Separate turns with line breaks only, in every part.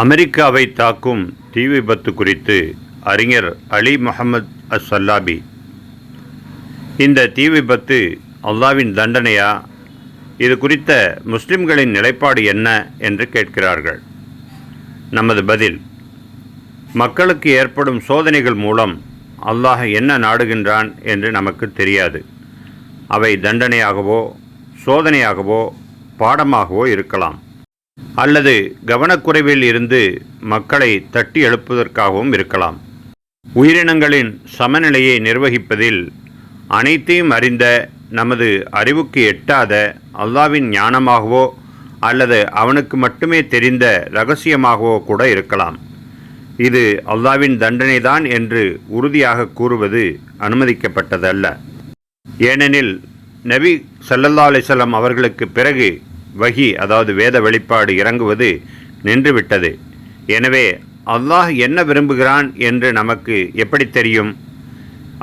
அமெரிக்காவை தாக்கும் தீ விபத்து குறித்து அறிஞர் அலி முகமது அஸ் சல்லாபி இந்த தீ விபத்து அல்லாவின் தண்டனையா? இது குறித்த முஸ்லிம்களின் நிலைப்பாடு என்ன என்று கேட்கிறார்கள். நமது பதில் மக்களுக்கு ஏற்படும் சோதனைகள் மூலம் அல்லாஹ் என்ன நாடுகின்றான் என்று நமக்கு தெரியாது. அவை தண்டனையாகவோ சோதனையாகவோ பாடமாகவோ இருக்கலாம். அல்லது கவனக்குறைவில் இருந்து மக்களை தட்டி எழுப்புவதற்காகவும் இருக்கலாம். உயிரினங்களின் சமநிலையை நிர்வகிப்பதில் அனைத்தையும் அறிந்த நமது அறிவுக்கு எட்டாத அல்லாவின் ஞானமாகவோ அல்லது அவனுக்கு மட்டுமே தெரிந்த ரகசியமாகவோ கூட இருக்கலாம். இது அல்லாவின் தண்டனைதான் என்று உறுதியாக கூறுவது அனுமதிக்கப்பட்டதல்ல. ஏனெனில் நபி சல்லல்லா அலிசல்லாம் அவர்களுக்கு பிறகு வகி அதாவது வேத வெளிப்பாடு இறங்குவது நின்றுவிட்டது. எனவே அல்லாஹ் என்ன விரும்புகிறான் என்று நமக்கு எப்படி தெரியும்?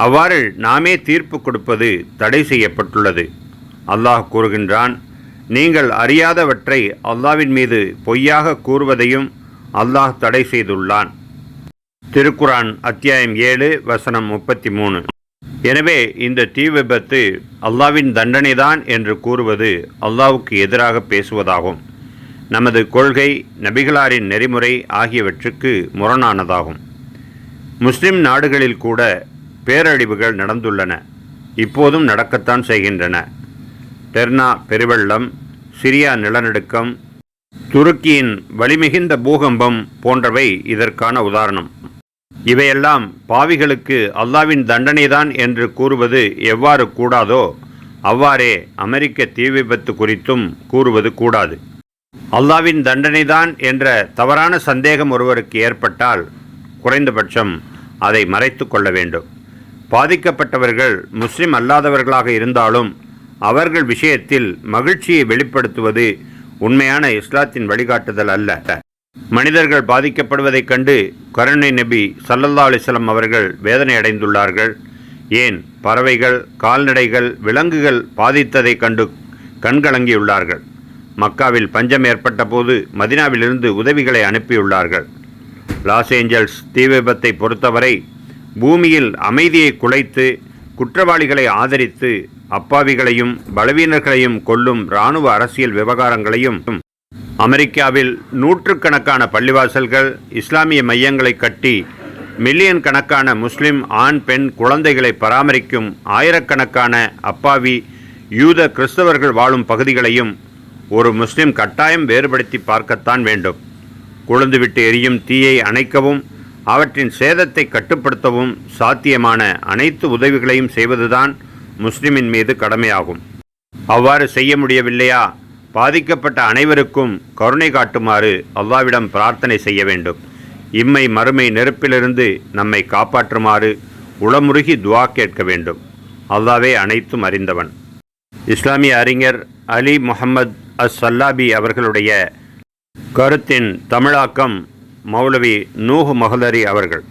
அவ்வாறு நாமே தீர்ப்பு கொடுப்பது தடை செய்யப்பட்டுள்ளது. அல்லாஹ் கூறுகின்றான் நீங்கள் அறியாதவற்றை அல்லாவின் மீது பொய்யாக கூறுவதையும் அல்லாஹ் தடை செய்துள்ளான். திருக்குரான் அத்தியாயம் ஏழு வசனம் முப்பத்தி மூணு. எனவே இந்த தீ விபத்து அல்லாவின் தண்டனைதான் என்று கூறுவது அல்லாவுக்கு எதிராக பேசுவதாகும். நமது கொள்கை நபிகளாரின் நெறிமுறை ஆகியவற்றுக்கு முரணானதாகும். முஸ்லிம் நாடுகளில் கூட பேரழிவுகள் நடந்துள்ளன. இப்போதும் நடக்கத்தான் செய்கின்றன. டெர்னா பெருவெள்ளம் சிரியா நிலநடுக்கம் துருக்கியின் வலிமிகுந்த பூகம்பம் போன்றவை இதற்கான உதாரணம். இவையெல்லாம் பாவிகளுக்கு அல்லாவின் தண்டனைதான் என்று கூறுவது எவ்வாறு கூடாதோ அவ்வாறே அமெரிக்க தீ விபத்து குறித்தும் கூறுவது கூடாது. அல்லாவின் தண்டனைதான் என்ற தவறான சந்தேகம் ஒருவருக்கு ஏற்பட்டால் குறைந்தபட்சம் அதை மறைத்து கொள்ள வேண்டும். பாதிக்கப்பட்டவர்கள் முஸ்லிம் அல்லாதவர்களாக இருந்தாலும் அவர்கள் விஷயத்தில் மகிழ்ச்சியை வெளிப்படுத்துவது உண்மையான இஸ்லாத்தின் வழிகாட்டுதல் அல்ல. மனிதர்கள் பாதிக்கப்படுவதைக் கண்டு கருணை நபி சல்லல்லா அலிஸ்லம் அவர்கள் வேதனை அடைந்துள்ளார்கள். ஏன்? பறவைகள் கால்நடைகள் விலங்குகள் பாதித்ததைக் கண்டு கண்கலங்கியுள்ளார்கள். மக்காவில் பஞ்சம் ஏற்பட்ட போது மதினாவிலிருந்து உதவிகளை அனுப்பியுள்ளார்கள். லாஸ் ஏஞ்சல்ஸ் தீ விபத்தை பொறுத்தவரை பூமியில் அமைதியை குலைத்து குற்றவாளிகளை ஆதரித்து அப்பாவிகளையும் பலவீனர்களையும் கொல்லும் இராணுவ அரசியல் விவகாரங்களையும் அமெரிக்காவில் நூற்றுக்கணக்கான பள்ளிவாசல்கள் இஸ்லாமிய மையங்களை கட்டி மில்லியன் கணக்கான முஸ்லிம் ஆண் பெண் குழந்தைகளை பராமரிக்கும் ஆயிரக்கணக்கான அப்பாவி யூத கிறிஸ்தவர்கள் வாழும் பகுதிகளையும் ஒரு முஸ்லிம் கட்டாயம் வேறுபடுத்தி பார்க்கத்தான் வேண்டும். கொழுந்துவிட்டு எரியும் தீயை அணைக்கவும் அவற்றின் சேதத்தை கட்டுப்படுத்தவும் சாத்தியமான அனைத்து உதவிகளையும் செய்வதுதான் முஸ்லிமின் மீது கடமையாகும். அவ்வாறு செய்ய முடியவில்லையா? பாதிக்கப்பட்ட அனைவருக்கும் கருணை காட்டுமாறு அல்லாவிடம் பிரார்த்தனை செய்ய வேண்டும். இம்மை மறுமை நெருப்பிலிருந்து நம்மை காப்பாற்றுமாறு உளமுருகி துவா கேட்க வேண்டும். அல்லாவே அனைத்தும் அறிந்தவன். இஸ்லாமிய அறிஞர் அலி முஹம்மது அஸ் சல்லாபி அவர்களுடைய கருத்தின் தமிழாக்கம் மௌலவி நூஹ் மஹலரி அவர்கள்.